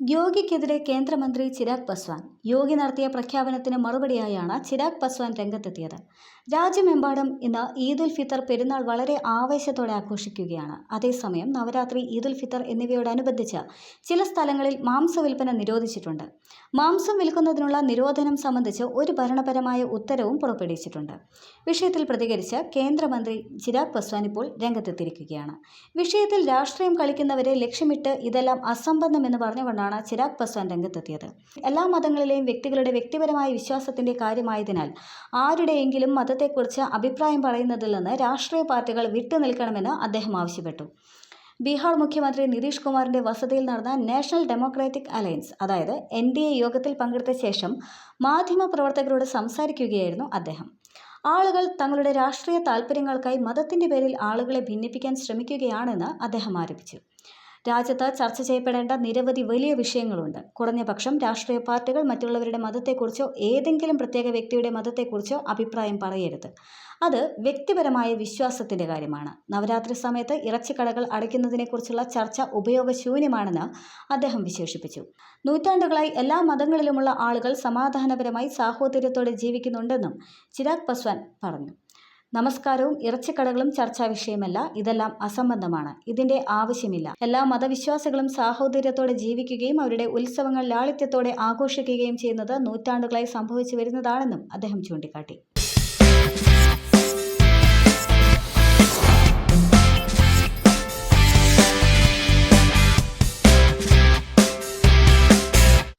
യോഗിക്കെതിരെ കേന്ദ്രമന്ത്രി ചിരാഗ് പസ്വാൻ. യോഗി നടത്തിയ പ്രഖ്യാപനത്തിന് മറുപടിയായാണ് ചിരാഗ് പസ്വാൻ രംഗത്തെത്തിയത്. രാജ്യമെമ്പാടും ഇന്ന് ഈദ് ഉൽ ഫിത്തർ പെരുന്നാൾ വളരെ ആവേശത്തോടെ ആഘോഷിക്കുകയാണ്. അതേസമയം നവരാത്രി ഈദ് ഉൽ ഫിത്തർ എന്നിവയോടനുബന്ധിച്ച് ചില സ്ഥലങ്ങളിൽ മാംസ വിൽപ്പന നിരോധിച്ചിട്ടുണ്ട്. മാംസം വിൽക്കുന്നതിനുള്ള നിരോധനം സംബന്ധിച്ച് ഒരു ഭരണപരമായ ഉത്തരവും പുറപ്പെടുവിച്ചിട്ടുണ്ട്. വിഷയത്തിൽ പ്രതികരിച്ച് കേന്ദ്രമന്ത്രി ചിരാഗ് പസ്വാൻ ഇപ്പോൾ രംഗത്തെത്തിയിരിക്കുകയാണ്. വിഷയത്തിൽ രാഷ്ട്രീയം കളിക്കുന്നവരെ ലക്ഷ്യമിട്ട് ഇതെല്ലാം അസംബന്ധമെന്ന് പറഞ്ഞുകൊണ്ടാണ് ചിരാഗ് പസ്വാൻ രംഗത്തെത്തിയത്. എല്ലാ മതങ്ങളിലെയും വ്യക്തികളുടെ വ്യക്തിപരമായ വിശ്വാസത്തിന്റെ കാര്യമായതിനാൽ ആരുടെയെങ്കിലും മതത്തെക്കുറിച്ച് അഭിപ്രായം പറയുന്നതിൽ നിന്ന് രാഷ്ട്രീയ പാർട്ടികൾ വിട്ടുനിൽക്കണമെന്ന് അദ്ദേഹം ആവശ്യപ്പെട്ടു. ബീഹാർ മുഖ്യമന്ത്രി നിതീഷ് കുമാറിന്റെ വസതിയിൽ നടന്ന നാഷണൽ ഡെമോക്രാറ്റിക് അലയൻസ് അതായത് എൻ ഡി എ യോഗത്തിൽ പങ്കെടുത്ത ശേഷം മാധ്യമപ്രവർത്തകരോട് സംസാരിക്കുകയായിരുന്നു അദ്ദേഹം. ആളുകൾ തങ്ങളുടെ രാഷ്ട്രീയ താൽപ്പര്യങ്ങൾക്കായി മതത്തിന്റെ പേരിൽ ആളുകളെ ഭിന്നിപ്പിക്കാൻ ശ്രമിക്കുകയാണെന്ന് അദ്ദേഹം ആരോപിച്ചു. രാജ്യത്ത് ചർച്ച ചെയ്യപ്പെടേണ്ട നിരവധി വലിയ വിഷയങ്ങളുണ്ട്. കുറഞ്ഞപക്ഷം രാഷ്ട്രീയ പാർട്ടികൾ മറ്റുള്ളവരുടെ മതത്തെക്കുറിച്ചോ ഏതെങ്കിലും പ്രത്യേക വ്യക്തിയുടെ മതത്തെക്കുറിച്ചോ അഭിപ്രായം പറയരുത്. അത് വ്യക്തിപരമായ വിശ്വാസത്തിന്റെ കാര്യമാണ്. നവരാത്രി സമയത്ത് ഇറച്ചിക്കടകൾ അടയ്ക്കുന്നതിനെക്കുറിച്ചുള്ള ചർച്ച ഉപയോഗശൂന്യമാണെന്ന് അദ്ദേഹം വിശേഷിപ്പിച്ചു. നൂറ്റാണ്ടുകളായി എല്ലാ മതങ്ങളിലുമുള്ള ആളുകൾ സമാധാനപരമായി സാഹോദര്യത്തോടെ ജീവിക്കുന്നുണ്ടെന്നും ചിരാഗ് പസ്വാൻ പറഞ്ഞു. നമസ്കാരവും ഇറച്ചിക്കടകളും ചർച്ചാ വിഷയമല്ല ഇതെല്ലാം അസംബന്ധമാണ്. ഇതിന്റെ ആവശ്യമില്ല. എല്ലാ മതവിശ്വാസികളും സാഹോദര്യത്തോടെ ജീവിക്കുകയും അവരുടെ ഉത്സവങ്ങൾ ലാളിത്യത്തോടെ ആഘോഷിക്കുകയും ചെയ്യുന്നത് നൂറ്റാണ്ടുകളായി സംഭവിച്ചു വരുന്നതാണെന്നും അദ്ദേഹം ചൂണ്ടിക്കാട്ടി.